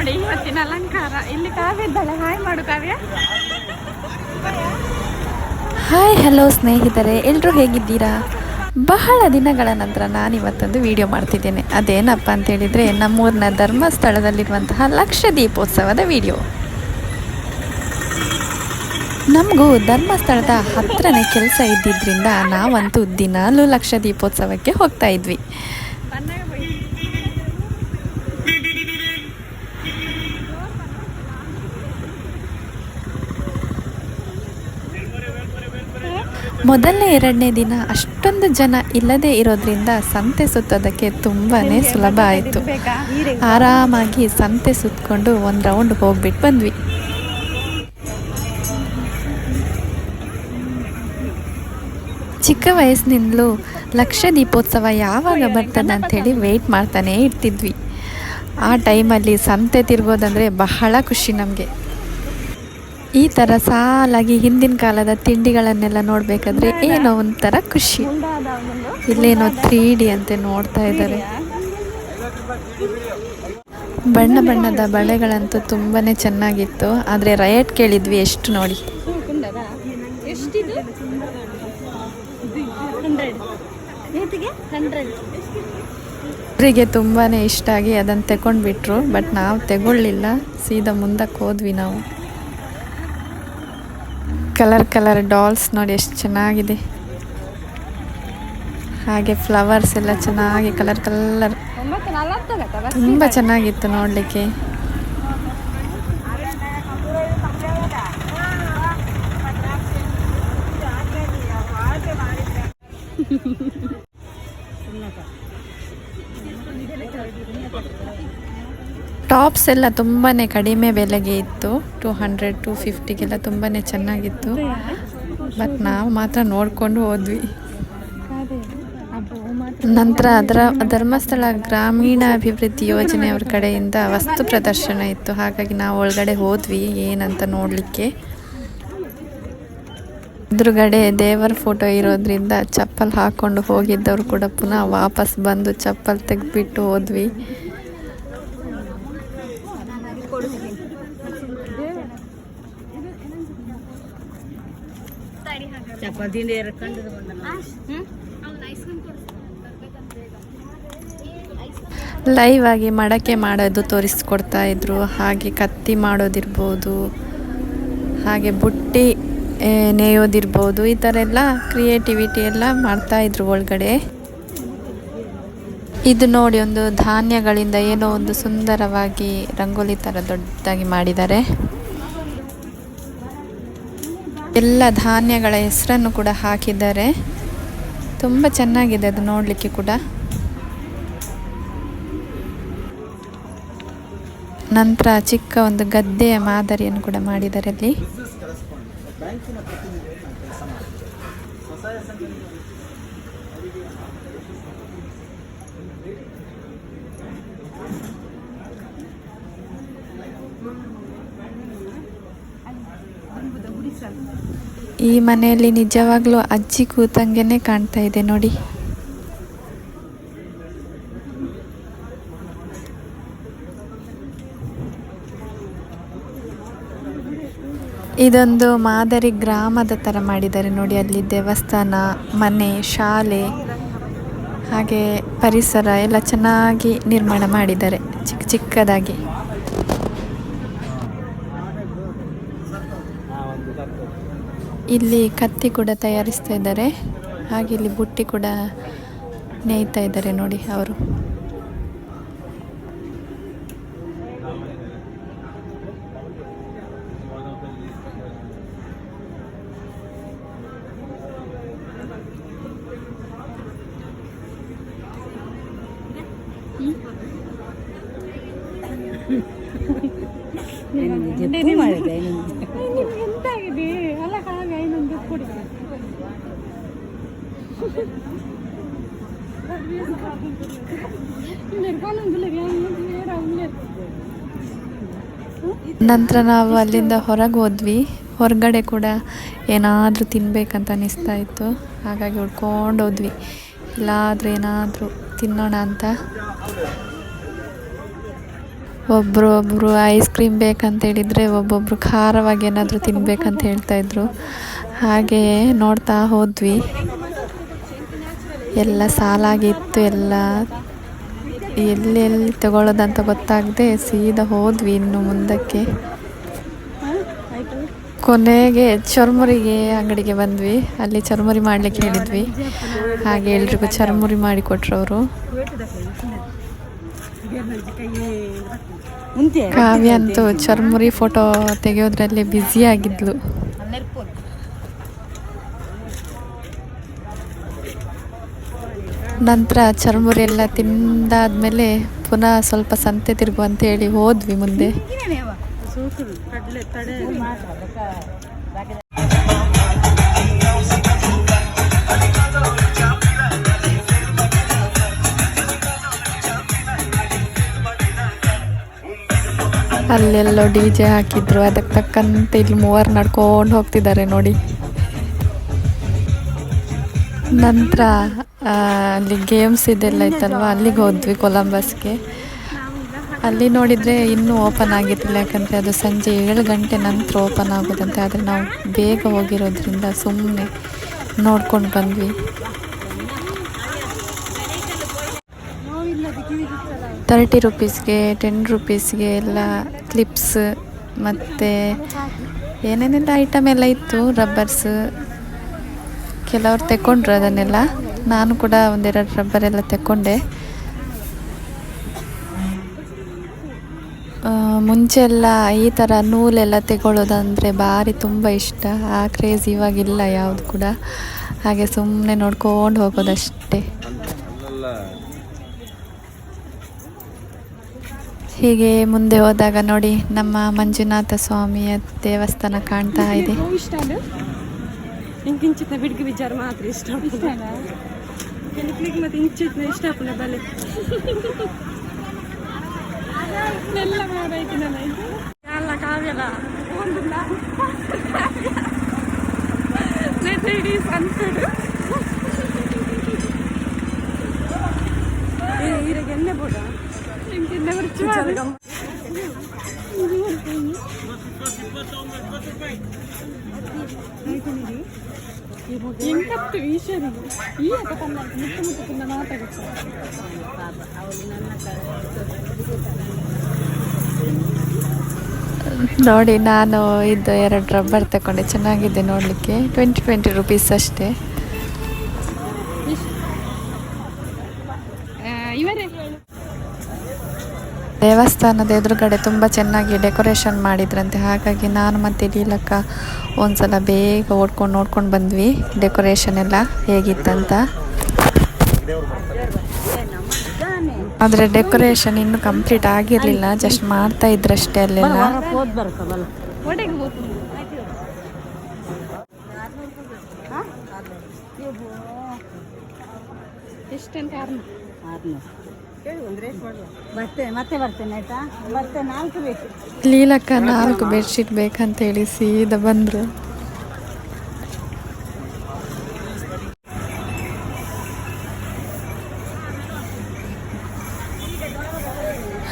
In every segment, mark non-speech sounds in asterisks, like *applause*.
ನೋಡಿ ಇವತ್ತಿನ ಅಲಂಕಾರ. ಇಲ್ಲಿ ಕಾವ್ಯ ಇದ್ದಾಳೆ. ಹಾಯ್ ಮಾಡು ಕಾವ್ಯ. ಹಾಯ್ ಹಲೋ ಸ್ನೇಹಿತರೆ. ಎಲ್ಲರೂ ಹೇಗಿದ್ದೀರಾ? ಬಹಳ ದಿನಗಳ ನಂತರ ನಾನು ಇವತ್ತೊಂದು ವಿಡಿಯೋ ಮಾಡ್ತಿದ್ದೇನೆ. ಅದೇನಪ್ಪ ಅಂತೇಳಿದರೆ ನಮ್ಮೂರಿನ ಧರ್ಮಸ್ಥಳದಲ್ಲಿರುವಂತಹ ಲಕ್ಷ ದೀಪೋತ್ಸವದ ವಿಡಿಯೋ ನಮಗೂ ಧರ್ಮಸ್ಥಳದ ಹತ್ತಿರನೇ ಕೆಲಸ ಇದ್ದಿದ್ದರಿಂದ ನಾವಂತೂ ದಿನಾಲೂ ಲಕ್ಷ ದೀಪೋತ್ಸವಕ್ಕೆ ಹೋಗ್ತಾ ಇದ್ವಿ ಬಂದಾಗ ಹೋಗಿ ಮೊದಲನೇ ಎರಡನೇ ದಿನ ಅಷ್ಟೊಂದು ಜನ ಇಲ್ಲದೇ ಇರೋದ್ರಿಂದ ಸಂತೆ ಸುತ್ತೋದಕ್ಕೆ ತುಂಬಾ ಸುಲಭ ಆಯಿತು. ಆರಾಮಾಗಿ ಸಂತೆ ಸುತ್ತಕೊಂಡು ಒಂದು ರೌಂಡ್ ಹೋಗ್ಬಿಟ್ಟು ಬಂದ್ವಿ. ಚಿಕ್ಕ ವಯಸ್ಸಿನಿಂದಲೂ ಲಕ್ಷ ದೀಪೋತ್ಸವ ಯಾವಾಗ ಬರ್ತದೆ ಅಂಥೇಳಿ ವೆಯ್ಟ್ ಮಾಡ್ತಾನೇ ಇರ್ತಿದ್ವಿ. ಆ ಟೈಮಲ್ಲಿ ಸಂತೆ ತಿರ್ಗೋದಂದರೆ ಬಹಳ ಖುಷಿ ನಮಗೆ. ಈ ಥರ ಸಾಲಾಗಿ ಹಿಂದಿನ ಕಾಲದ ತಿಂಡಿಗಳನ್ನೆಲ್ಲ ನೋಡಬೇಕಾದ್ರೆ ಏನೋ ಒಂಥರ ಖುಷಿ. ಇಲ್ಲೇನೋ ತ್ರೀ ಡಿ ಅಂತೆ ನೋಡ್ತಾ ಇದ್ದಾರೆ. ಬಣ್ಣ ಬಣ್ಣದ ಬಳೆಗಳಂತೂ ತುಂಬಾ ಚೆನ್ನಾಗಿತ್ತು. ಆದರೆ ರಯಟ್ ಕೇಳಿದ್ವಿ ಎಷ್ಟು ನೋಡಿ. ಅವರಿಗೆ ತುಂಬಾ ಇಷ್ಟ ಆಗಿ ಅದನ್ನು ತಗೊಂಡ್ಬಿಟ್ರು, ಬಟ್ ನಾವು ತಗೊಳ್ಳಿಲ್ಲ. ಸೀದಾ ಮುಂದಕ್ಕೆ ಹೋದ್ವಿ ನಾವು. ಕಲರ್ ಕಲರ್ ಡಾಲ್ಸ್ ನೋಡಿ ಎಷ್ಟು ಚೆನ್ನಾಗಿದೆ. ಹಾಗೆ ಫ್ಲವರ್ಸ್ ಎಲ್ಲ ಚೆನ್ನಾಗಿ ಕಲರ್ ಕಲರ್ ತುಂಬ ಚೆನ್ನಾಗಿತ್ತು ನೋಡಲಿಕ್ಕೆ. *laughs* ಟಾಪ್ಸ್ ಎಲ್ಲ ತುಂಬಾ ಕಡಿಮೆ ಬೆಲೆಗೆ ಇತ್ತು. ಟೂ ಹಂಡ್ರೆಡ್ ಟು ಫಿಫ್ಟಿಗೆಲ್ಲ ತುಂಬಾ ಚೆನ್ನಾಗಿತ್ತು. ಬಟ್ ನಾವು ಮಾತ್ರ ನೋಡಿಕೊಂಡು ಹೋದ್ವಿ. ನಂತರ ಅದರ ಧರ್ಮಸ್ಥಳ ಗ್ರಾಮೀಣ ಅಭಿವೃದ್ಧಿ ಯೋಜನೆಯವ್ರ ಕಡೆಯಿಂದ ವಸ್ತು ಪ್ರದರ್ಶನ ಇತ್ತು. ಹಾಗಾಗಿ ನಾವು ಒಳಗಡೆ ಹೋದ್ವಿ. ಏನಂತ ನೋಡಲಿಕ್ಕೆ. ಎದುರುಗಡೆ ದೇವರ ಫೋಟೋ ಇರೋದ್ರಿಂದ ಚಪ್ಪಲ್ ಹಾಕ್ಕೊಂಡು ಹೋಗಿದ್ದವರು ಕೂಡ ಪುನಃ ವಾಪಸ್ ಬಂದು ಚಪ್ಪಲ್ ತೆಗೆದ್ಬಿಟ್ಟು ಹೋದ್ವಿ. ಲೈವ್ ಆಗಿ ಮಡಕೆ ಮಾಡೋದು ತೋರಿಸ್ಕೊಡ್ತಾ ಇದ್ರು. ಹಾಗೆ ಕತ್ತಿ ಮಾಡೋದಿರ್ಬೋದು ಹಾಗೆ ಬುಟ್ಟಿ ನೇಯೋದಿರ್ಬೋದು ಈ ಥರ ಎಲ್ಲ ಕ್ರಿಯೇಟಿವಿಟಿ ಎಲ್ಲ ಮಾಡ್ತಾ ಇದ್ರು ಒಳಗಡೆ. ಇದು ನೋಡಿ ಒಂದು ಧಾನ್ಯಗಳಿಂದ ಏನೋ ಒಂದು ಸುಂದರವಾಗಿ ರಂಗೋಲಿ ಥರ ದೊಡ್ಡದಾಗಿ ಮಾಡಿದ್ದಾರೆ. ಎಲ್ಲ ಧಾನ್ಯಗಳ ಹೆಸರನ್ನು ಕೂಡ ಹಾಕಿದ್ದಾರೆ. ತುಂಬ ಚೆನ್ನಾಗಿದೆ ಅದು ನೋಡಲಿಕ್ಕೆ ಕೂಡ. ನಂತರ ಚಿಕ್ಕ ಒಂದು ಗದ್ದೆಯ ಮಾದರಿಯನ್ನು ಕೂಡ ಮಾಡಿದ್ದಾರೆ ಅಲ್ಲಿ. ಈ ಮನೆಯಲ್ಲಿ ನಿಜವಾಗ್ಲೂ ಅಜ್ಜಿ ಕೂತಂಗೆನೆ ಕಾಣ್ತಾ ಇದೆ ನೋಡಿ. ಇದೊಂದು ಮಾದರಿ ಗ್ರಾಮದ ತರ ಮಾಡಿದ್ದಾರೆ ನೋಡಿ, ಅಲ್ಲಿ ದೇವಸ್ಥಾನ, ಮನೆ, ಶಾಲೆ, ಹಾಗೆ ಪರಿಸರ ಎಲ್ಲ ಚೆನ್ನಾಗಿ ನಿರ್ಮಾಣ ಮಾಡಿದ್ದಾರೆ ಚಿಕ್ಕ ಚಿಕ್ಕದಾಗಿ. ಇಲ್ಲಿ ಕತ್ತಿ ಕೂಡ ತಯಾರಿಸ್ತಾ ಇದ್ದಾರೆ. ಹಾಗೆ ಇಲ್ಲಿ ಬುಟ್ಟಿ ಕೂಡ ನೇಯ್ತಾ ಇದ್ದಾರೆ ನೋಡಿ ಅವರು. ನಂತರ ನಾವು ಅಲ್ಲಿಂದ ಹೊರಗೆ ಹೋದ್ವಿ. ಹೊರಗಡೆ ಕೂಡ ಏನಾದರೂ ತಿನ್ನಬೇಕಂತ ಅನಿಸ್ತಾ ಇತ್ತು. ಹಾಗಾಗಿ ಹುಡ್ಕೊಂಡು ಹೋದ್ವಿ. ಇಲ್ಲಾದರೂ ಏನಾದರೂ ತಿನ್ನೋಣ ಅಂತ. ಒಬ್ಬರು ಒಬ್ಬರು ಐಸ್ ಕ್ರೀಮ್ ಬೇಕಂತ ಹೇಳಿದರೆ ಒಬ್ಬೊಬ್ಬರು ಖಾರವಾಗಿ ಏನಾದರೂ ತಿನ್ನಬೇಕಂತ ಹೇಳ್ತಾಯಿದ್ರು ಹಾಗೆಯೇ ನೋಡ್ತಾ ಹೋದ್ವಿ. ಎಲ್ಲ ಸಾಲಾಗಿತ್ತು ಎಲ್ಲ ಎಲ್ಲೆಲ್ಲಿ ತಗೊಳ್ಳೋದಂತ ಗೊತ್ತಾಗದೆ ಸೀದಾ ಹೋದ್ವಿ ಇನ್ನು ಮುಂದಕ್ಕೆ. ಕೊನೆಗೆ ಚರ್ಮುರಿಗೆ ಅಂಗಡಿಗೆ ಬಂದ್ವಿ. ಅಲ್ಲಿ ಚರ್ಮುರಿ ಮಾಡ್ಲಿಕ್ಕೆ ಹೇಳಿದ್ವಿ. ಹಾಗೆ ಎಲ್ರಿಗೂ ಚರ್ಮುರಿ ಮಾಡಿ ಕೊಟ್ರು ಅವರು. ಕಾವ್ಯ ಅಂತೂ ಚರ್ಮುರಿ ಫೋಟೋ ತೆಗೆಯೋದ್ರಲ್ಲಿ ಬ್ಯುಸಿ ಆಗಿದ್ಲು. ನಂತರ ಚರ್ಮುರಿ ಎಲ್ಲ ತಿಂದಾದ್ಮೇಲೆ ಪುನಃ ಸ್ವಲ್ಪ ಸಂತೆ ತಿರುಗು ಅಂತ ಹೇಳಿ ಹೋದ್ವಿ ಮುಂದೆ. ಅಲ್ಲೆಲ್ಲೋ ಡಿ ಜೆ ಹಾಕಿದ್ರು, ಅದಕ್ಕೆ ತಕ್ಕಂತೆ ಇಲ್ಲಿ ಮೂವರು ನಡ್ಕೊಂಡು ಹೋಗ್ತಿದ್ದಾರೆ ನೋಡಿ. ನಂತರ ಅಲ್ಲಿ ಗೇಮ್ಸ್ ಇದೆಲ್ಲ ಇತ್ತಲ್ವ? ಅಲ್ಲಿಗೆ ಹೋದ್ವಿ ಕೊಲಂಬಸ್ಗೆ ಅಲ್ಲಿ ನೋಡಿದರೆ ಇನ್ನೂ ಓಪನ್ ಆಗಿರಲಿಲ್ಲ, ಯಾಕಂದರೆ ಅದು ಸಂಜೆ ಏಳು ಗಂಟೆ ನಂತರ ಓಪನ್ ಆಗೋದಂತೆ. ಆದರೆ ನಾವು ಬೇಗ ಹೋಗಿರೋದ್ರಿಂದ ಸುಮ್ಮನೆ ನೋಡ್ಕೊಂಡು ಬಂದ್ವಿ. ತರ್ಟಿ ರುಪೀಸ್ಗೆ ಟೆನ್ ರುಪೀಸ್ಗೆ ಎಲ್ಲ ಕ್ಲಿಪ್ಸ್ ಮತ್ತು ಏನೇನೆಲ್ಲ ಐಟಮ್ ಎಲ್ಲ ಇತ್ತು? ರಬ್ಬರ್ಸ್ ಕೆಲವ್ರು ತೆಕ್ಕೊಂಡ್ರು ಅದನ್ನೆಲ್ಲ. ನಾನು ಕೂಡ ಒಂದೆರಡು ರಬ್ಬರ್ ಎಲ್ಲ ತೆಕ್ಕೊಂಡೆ. ಮುಂಚೆ ಎಲ್ಲ ಈ ಥರ ನೂಲೆಲ್ಲ ತೆಗೊಳ್ಳೋದಂದರೆ ಭಾರಿ ತುಂಬ ಇಷ್ಟ. ಆ ಕ್ರೇಜ್ ಇವಾಗಿಲ್ಲ ಯಾವುದು ಕೂಡ. ಹಾಗೆ ಸುಮ್ಮನೆ ನೋಡ್ಕೊಂಡು ಹೋಗೋದಷ್ಟೇ. ಹೀಗೆ ಮುಂದೆ ಹೋದಾಗ ನೋಡಿ ನಮ್ಮ ಮಂಜುನಾಥ ಸ್ವಾಮಿಯ ದೇವಸ್ಥಾನ ಕಾಣ್ತಾ ಇದೆ. ಇಷ್ಟ ಇಂಕಿಂಚಿತ್ನ ಬಿಡ್ಗಿ ವಿಚಾರ ಮಾತ್ರ ಇಷ್ಟ ಕೆಲಕ್ಲಿಗೆ ಮತ್ತೆ ಇಂಚಿತ್ನ ಇಷ್ಟ ಪುನಃ ಬಲೆ ಎಲ್ಲ ಮಾರಾಯ್ತು ನನ್ನ ಇದು ಎಲ್ಲ ಕಾವ್ಯಲ್ಲ ಒಂದು ಇಡೀ ಸಂತಡು ಈರಿಗೆ ಎಣ್ಣೆ ಬೋಡ ನಿಮ್ಗೆ ಎಣ್ಣೆ ಕುರ್ಚಿ ಈಶ್ವರಿಗೆ ಈ ನೋಡಿ ನಾನು ಇದು ಎರಡು ರಬ್ಬರ್ ತಗೊಂಡೆ. ಚೆನ್ನಾಗಿದೆ ನೋಡಲಿಕ್ಕೆ. ಟ್ವೆಂಟಿ ಟ್ವೆಂಟಿ ರುಪೀಸ್ ಅಷ್ಟೇ. ದೇವಸ್ಥಾನದ ಎದುರುಗಡೆ ತುಂಬ ಚೆನ್ನಾಗಿ ಡೆಕೋರೇಷನ್ ಮಾಡಿದ್ರಂತೆ. ಹಾಗಾಗಿ ನಾನು ಮತ್ತು ಲೀಲಕ್ಕ ಒಂದ್ಸಲ ಬೇಗ ಓಡ್ಕೊಂಡು ನೋಡ್ಕೊಂಡು ಬಂದ್ವಿ. ಡೆಕೋರೇಷನ್ ಎಲ್ಲ ಹೇಗಿತ್ತಂತ. ಆದರೆ ಡೆಕೋರೇಷನ್ ಇನ್ನೂ ಕಂಪ್ಲೀಟ್ ಆಗಿರಲಿಲ್ಲ. ಜಸ್ಟ್ ಮಾಡ್ತಾ ಇದ್ರಷ್ಟೇ ಅಲ್ಲೆಲ್ಲ. ಎಷ್ಟು ನಾಲ್ಕು ಲೀಲಕ್ಕ, ನಾಲ್ಕು ಬೆಡ್ಶೀಟ್ ಬೇಕಂತ ಹೇಳಿ ಸೀದಾ ಬಂದರು.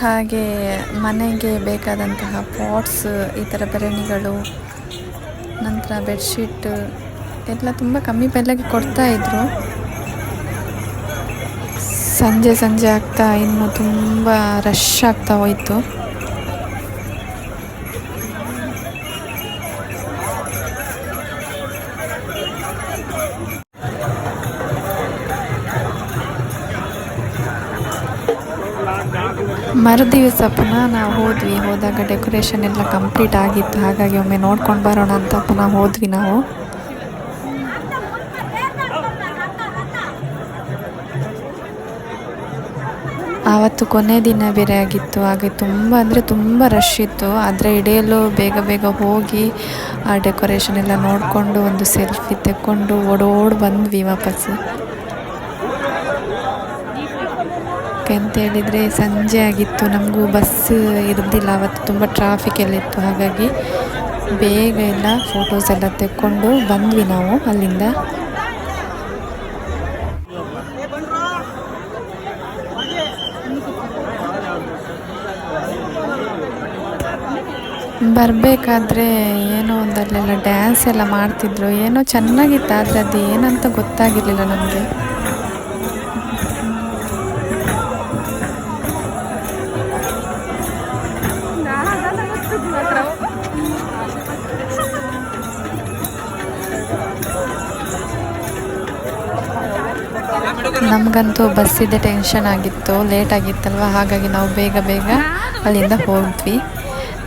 ಹಾಗೆ ಮನೆಗೆ ಬೇಕಾದಂತಹ ಪಾಟ್ಸ್ ಈ ಥರ ಬರಣಿಗಳು, ನಂತರ ಬೆಡ್ಶೀಟ್ ಎಲ್ಲ ತುಂಬ ಕಮ್ಮಿ ಬೆಲೆಗೆ ಕೊಡ್ತಾ ಇದ್ರು. ಸಂಜೆ ಸಂಜೆ ಆಗ್ತಾ ಇನ್ನು ತುಂಬ ರಶ್ ಆಗ್ತಾ ಹೋಯಿತು. ಪುನಃ ನಾವು ಹೋದ್ವಿ, ಹೋದಾಗ ಡೆಕೋರೇಷನ್ ಎಲ್ಲ ಕಂಪ್ಲೀಟ್ ಆಗಿತ್ತು. ಹಾಗಾಗಿ ಒಮ್ಮೆ ನೋಡ್ಕೊಂಡು ಬರೋಣ ಅಂತ ಪುನಃ ಹೋದ್ವಿ ನಾವು. ಆವತ್ತು ಕೊನೆ ದಿನ ಬೇರೆ ಆಗಿತ್ತು ಹಾಗೆ ತುಂಬ ಅಂದರೆ ತುಂಬ ರಶ್ ಇತ್ತು. ಆದರೆ ಇಡೆಯಲು ಬೇಗ ಬೇಗ ಹೋಗಿ ಆ ಡೆಕೋರೇಷನ್ ಎಲ್ಲ ನೋಡಿಕೊಂಡು ಒಂದು ಸೆಲ್ಫಿ ತೆಕ್ಕೊಂಡು ಓಡೋಡಿ ಬಂದ್ವಿ ವಾಪಸ್ಸು. ಅಂತ ಹೇಳಿದರೆ ಸಂಜೆ ಆಗಿತ್ತು. ನಮಗೂ ಬಸ್ ಇರಲಿಲ್ಲ ಅವತ್ತು ತುಂಬ ಟ್ರಾಫಿಕ್ ಎಲ್ಲ ಇತ್ತು. ಹಾಗಾಗಿ ಬೇಗ ಎಲ್ಲ ಫೋಟೋಸ್ ಎಲ್ಲ ತೆಕ್ಕೊಂಡು ಬಂದ್ವಿ ನಾವು ಅಲ್ಲಿಂದ. ಬರಬೇಕಾದ್ರೆ ಏನೋ ಒಂದು ಅಲ್ಲೆಲ್ಲ ಡ್ಯಾನ್ಸ್ ಎಲ್ಲ ಮಾಡ್ತಿದ್ರು. ಏನೋ ಚೆನ್ನಾಗಿತ್ತು, ಆದರೆ ಅದು ಏನಂತ ಗೊತ್ತಾಗಿರಲಿಲ್ಲ ನಮಗೆ. ನಮಗಂತೂ ಬಸ್ಸಿದ್ದೆ ಟೆನ್ಷನ್ ಆಗಿತ್ತು ಲೇಟ್ ಆಗಿತ್ತಲ್ವ? ಹಾಗಾಗಿ ನಾವು ಬೇಗ ಬೇಗ ಅಲ್ಲಿಂದ ಹೋದ್ವಿ.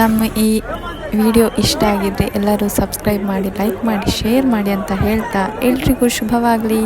ನಮ್ಮ ಈ ವಿಡಿಯೋ ಇಷ್ಟ ಆಗಿದ್ದರೆ ಎಲ್ಲರೂ ಸಬ್ಸ್ಕ್ರೈಬ್ ಮಾಡಿ, ಲೈಕ್ ಮಾಡಿ, ಶೇರ್ ಮಾಡಿ ಅಂತ ಹೇಳ್ತಾ ಎಲ್ರಿಗೂ ಶುಭವಾಗಲಿ.